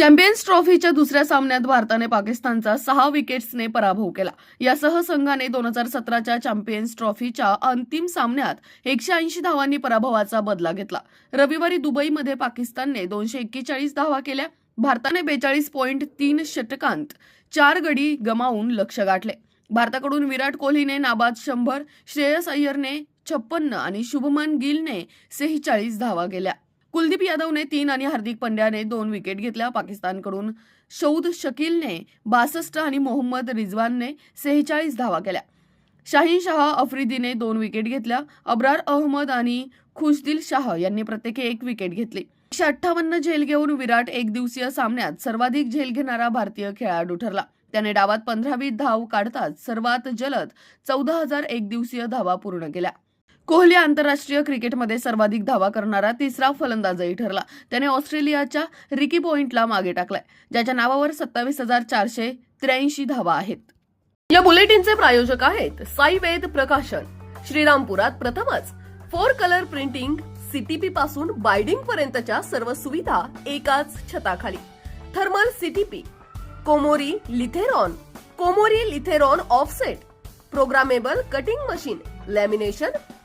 Champions ट्रॉफीच्या दुसऱ्या सामन्यात भारताने पाकिस्तानचा सहा विकेट्सने पराभव केला. यासह संघाने दोन हजार सतराच्या चॅम्पियन्स ट्रॉफीच्या अंतिम सामन्यात एकशे ऐंशी धावांनी पराभवाचा बदला घेतला. रविवारी दुबईमध्ये पाकिस्तानने दोनशे एक्केचाळीस धावा केल्या. भारताने बेचाळीस पॉईंट तीन षटकांत चार गडी गमावून लक्ष गाठले. भारताकडून विराट कोहलीने नाबाद शंभर श्रेयस अय्यरने छप्पन्न आणि शुभमन गिलने सेहेचाळीस धावा केल्या. कुलदीप यादवने तीन आणि हार्दिक पंड्याने दोन विकेट घेतल्या. पाकिस्तानकडून शौद शकीलने बासष्ट आणि मोहम्मद रिजवानने सेहेचाळीस धावा केल्या. शाहीन शाह आफ्रिदीने दोन विकेट घेतल्या. अब्रार अहमद आणि खुशदिल शाह यांनी प्रत्येकी एक विकेट घेतली. एकशे अठ्ठावन्न झेल घेऊन विराट एक दिवसीय सामन्यात सर्वाधिक झेल घेणारा भारतीय खेळाडू ठरला. त्याने डावात पंधरावी धाव काढताच सर्वात जलद चौदा हजार एक दिवसीय धावा पूर्ण केल्या. कोहली आंतरराष्ट्रीय क्रिकेटमध्ये सर्वाधिक धावा करणारा तिसरा फलंदाजही ठरला. त्याने ऑस्ट्रेलियाच्या रिकी पॉइंटला मागे टाकलाय ज्याच्या नावावर सत्तावीस हजार चारशे त्र्याऐंशी धावा आहेत. या बुलेटिनचे प्रायोजक आहेत साईवेद प्रकाशन. श्रीरामपुरात प्रथमच फोर कलर प्रिंटिंग सीटीपी पासून बायडिंग पर्यंतच्या सर्व सुविधा एकाच छताखाली. Thermal CTP Komori Lithrone Komori Lithrone offset programmable cutting machine lamination